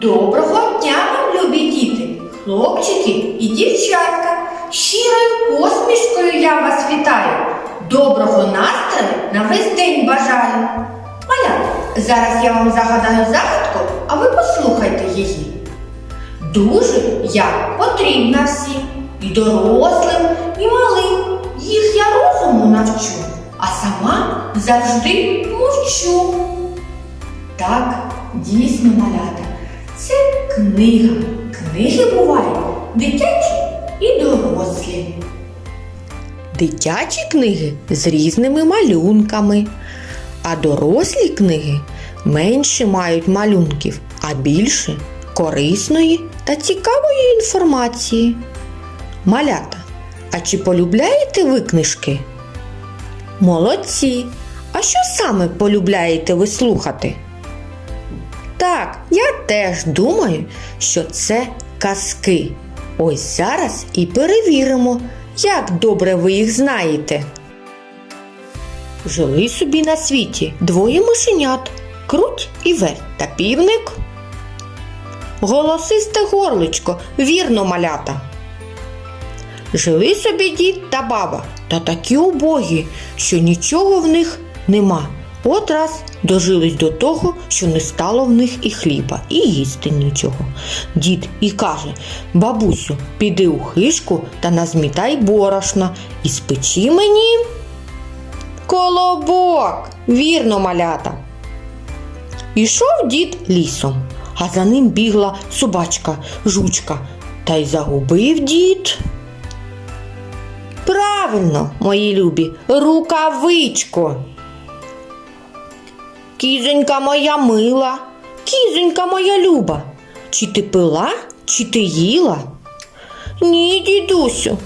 Доброго дня вам, любі діти, хлопчики і дівчатка. Щирою посмішкою я вас вітаю. Доброго настрою на весь день бажаю. Маля, зараз я вам загадаю загадку, а ви послухайте її. Дуже я потрібна всім, і дорослим, і малим. Їх я розуму навчу, а сама завжди мовчу. Так, дійсно, малята, це книга. Книги бувають дитячі і дорослі. Дитячі книги з різними малюнками, а дорослі книги менше мають малюнків, а більше корисної та цікавої інформації. Малята, а чи полюбляєте ви книжки? Молодці! А що саме полюбляєте ви слухати? Так, я теж думаю, що це казки. Ось зараз і перевіримо, як добре ви їх знаєте. Жили собі на світі двоє мишенят круть і верть та півник. Голосисте горличко, вірно малята. Жили собі дід та баба, та такі убогі, що нічого в них нема. От раз дожились до того, що не стало в них і хліба, і їсти нічого. Дід і каже: Бабусю, піди у хишку та назмітай борошна і спечи мені. Колобок, вірно, малята. Ішов дід лісом, а за ним бігла собачка, жучка, та й загубив дід. Правильно, мої любі, рукавичко. Кізонька моя мила, кізонька моя люба, чи ти пила, чи ти їла? Ні, дідусю,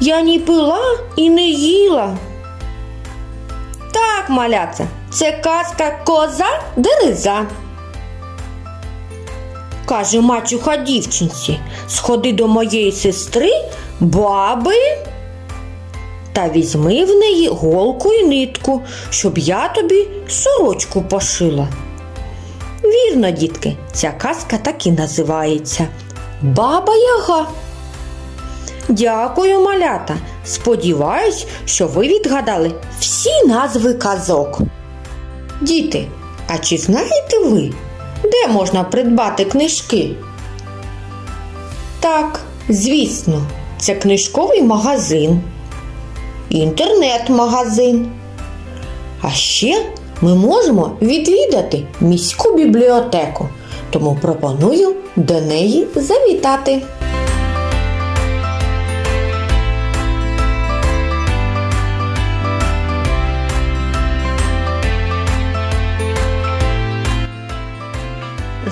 я ні пила і не їла. Так, маляця, це казка коза дереза. Каже мачуха дівчинці, сходи до моєї сестри, баби та візьми в неї голку і нитку, щоб я тобі сорочку пошила. Вірно, дітки, ця казка так і називається Баба Яга. Дякую, малята. Сподіваюсь, що ви відгадали всі назви казок. Діти, а чи знаєте ви, де можна придбати книжки? Так, звісно, це книжковий магазин інтернет-магазин. А ще ми можемо відвідати міську бібліотеку, тому пропоную до неї завітати.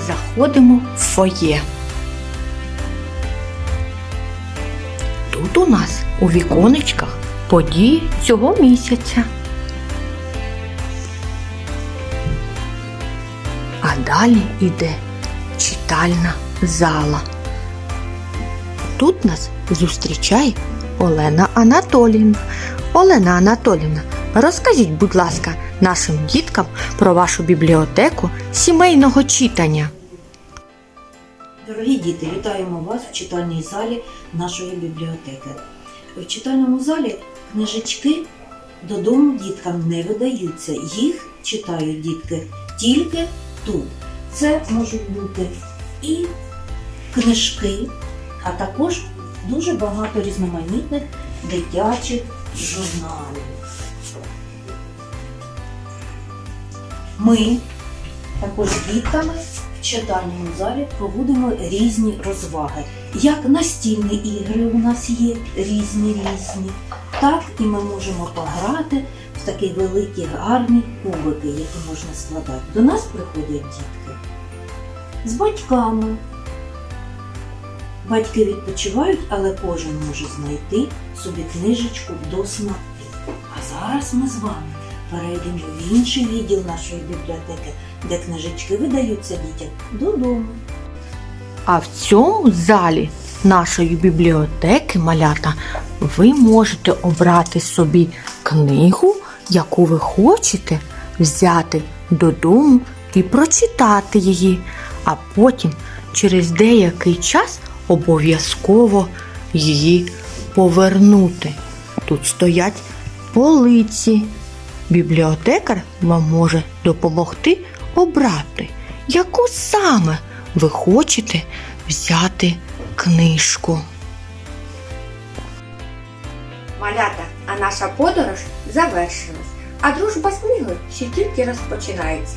Заходимо в фоє. Тут у нас у віконечках події цього місяця. А далі йде читальна зала. Тут нас зустрічає Олена Анатоліївна. Олена Анатоліївна, розкажіть, будь ласка, нашим діткам про вашу бібліотеку сімейного читання. Дорогі діти, вітаємо вас в читальній залі нашої бібліотеки. В читальному залі книжечки додому діткам не видаються. Їх читають дітки тільки тут. Це можуть бути і книжки, а також дуже багато різноманітних дитячих журналів. Ми також з дітками читальному залі проводимо різні розваги. Як настільні ігри у нас є різні різні, так і ми можемо пограти в такі великі гарні кубики, які можна складати. До нас приходять дітки з батьками. Батьки відпочивають, але кожен може знайти собі книжечку до смаку. А зараз ми з вами перейдемо в інший відділ нашої бібліотеки, де книжечки видаються дітям додому. А в цьому залі нашої бібліотеки малята ви можете обрати собі книгу, яку ви хочете взяти додому і прочитати її, а потім через деякий час обов'язково її повернути. Тут стоять полиці. Бібліотекар вам може допомогти обрати, яку саме ви хочете взяти книжку. Малята, а наша подорож завершилась, а дружба з книгою ще тільки розпочинається.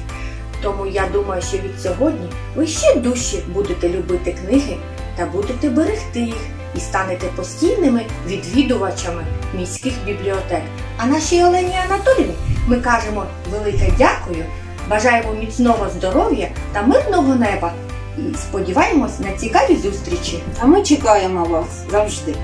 Тому я думаю, що від сьогодні ви ще дужче будете любити книги та будете берегти їх і станете постійними відвідувачами міських бібліотек. А нашій Олені Анатоліївні ми кажемо велике дякую, бажаємо міцного здоров'я та мирного неба і сподіваємось на цікаві зустрічі. А ми чекаємо вас завжди.